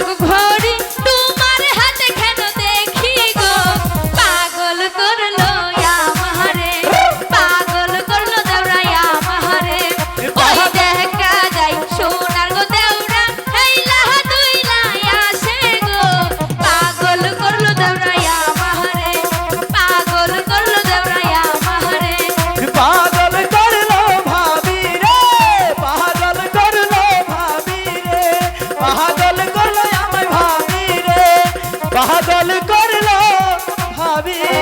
ঘর বাহাদল করল ভাবি।